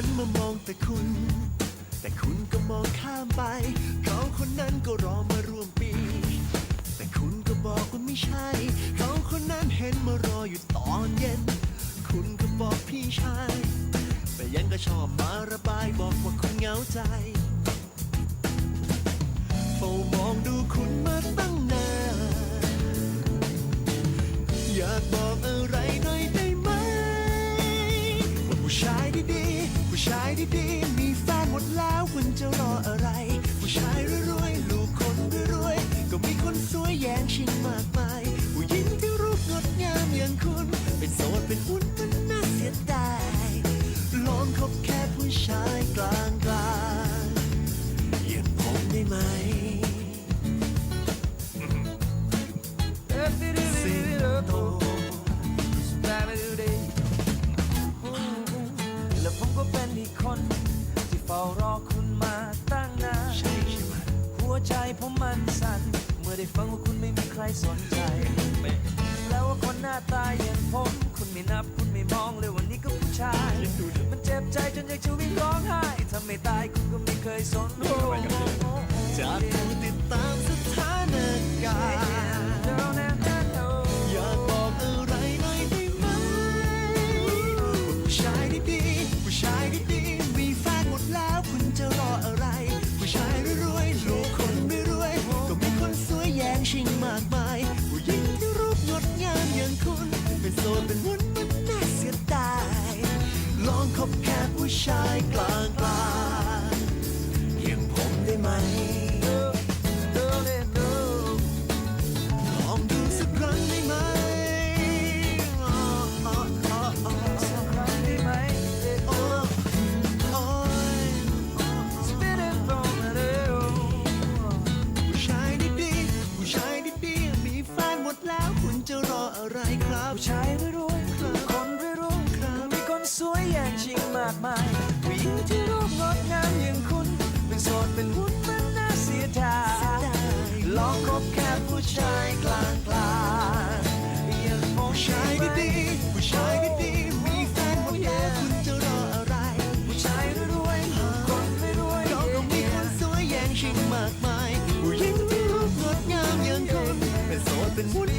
หันมามองแต่คุณ แต่คุณก็มองข้ามไป เขาคนนั้นก็รอมาร่วมปี แต่คุณก็บอกว่าไม่ใช่ เขาคนนั้นเห็นมารออยู่ตอนเย็น คุณก็บอกพี่ชาย แต่ยังก็ชอบมาระบายบอกว่าคุณเหงาใจ ชายดีๆมีแฟนหมดแล้วคุณจะรอารอคุณมาตั้งนานใช่ใช่ไหมหัวใจผมมันสั่น เมื่อได้ฟังว่าคุณไม่มีใครสนใจ แล้วว่าคนหน้าตาอย่างผม คุณไม่นับคุณไม่มองเลยวันนี้ก็ผู้ชาย มันเจ็บใจจนอยากจะวิ่งร้องไห้ถ้าไม่ตายคุณก็ไม่เคยสนโอ้โหจากผู้ติดตามสถานการณ์อยากบอกอะไรหน่อยได้ไหมว่าผู้ชายดีๆผู้ชายดีๆ ดเป็นวุ้นมันน่าเสียดาย ลองคบแค่ผู้ชายกลาง อะไรครับผู้ชายรวยๆคนรวยๆมีคนสวยแย่งชิงมากมายผู้หญิงที่รูปงดงามอย่างคุณ เป็นโสดเป็นหุ้นมันน่าเสียดายลองคบแค่ผู้ชายกลางกลางๆอย่างผมผู้ชายดีผู้ชายดีมีแฟนหมดแล้วคุณจะรออะไร ผู้ชายรวยๆคนรวยเขาก็มีคนสวยแย่งชิงมากมายผู้หญิงที่รูปงดงามอย่างคุณเป็นโสดเป็นวุ้น